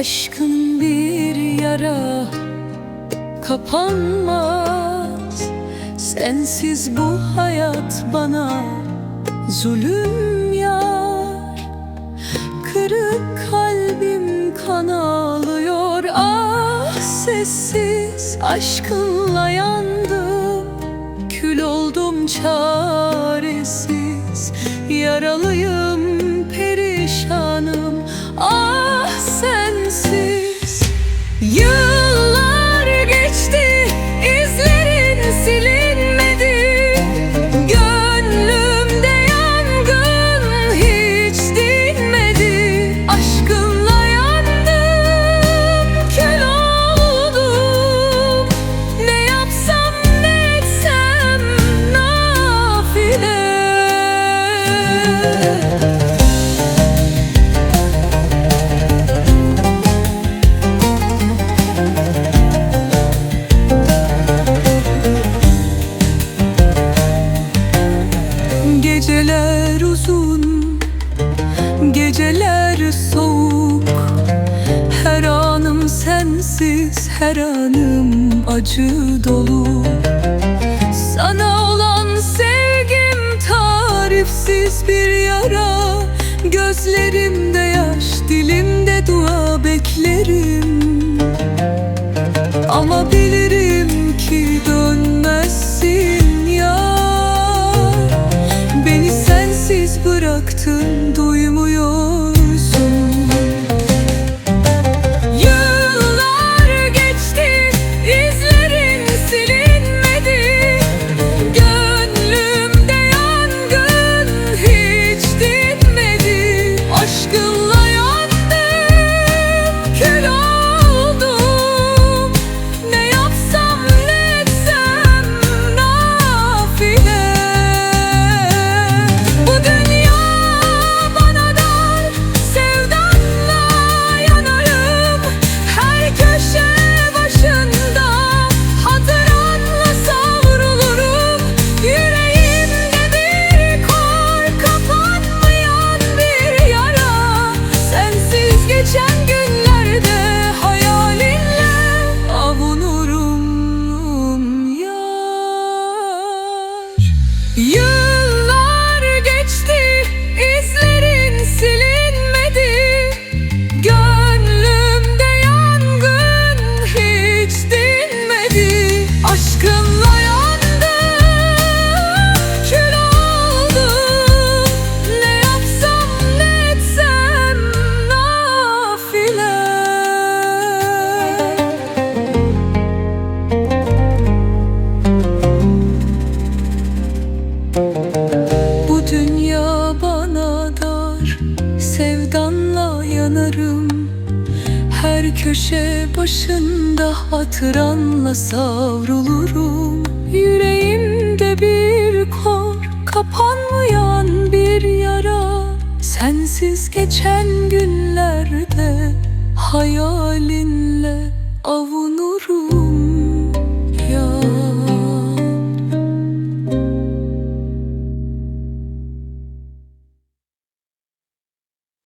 Aşkın bir yara kapanmaz. Sensiz bu hayat bana zulüm yar. Kırık kalbim kan ağlıyor ah sessiz Aşkınla yandım. Kül oldum çaresiz Yaralıyım perişanım. Ah sensiz. Yıllar Uzun, geceler soğuk. Her anım sensiz, her anım acı dolu. Sana olan sevgim tarifsiz bir yara. Gözlerimde yaş, dilimde dua beklerim. Ama bilirim You köşe başında hatıranla savrulurum. Yüreğimde bir kor kapanmayan bir yara. Sensiz geçen günlerde hayalinle avunurum.